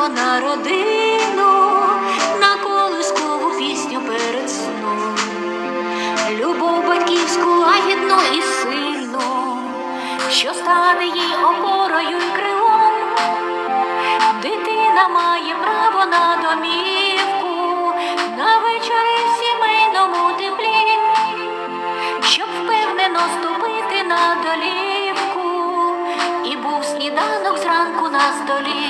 небо на родину, на колискову пісню перед сном, любов батьківську лагідну і сильну, що стане їй опорою і крилом, дитина має право на домівку, на вечори в сімейному теплі, щоб впевнено ступити на долівку, і був сніданок зранку на столі.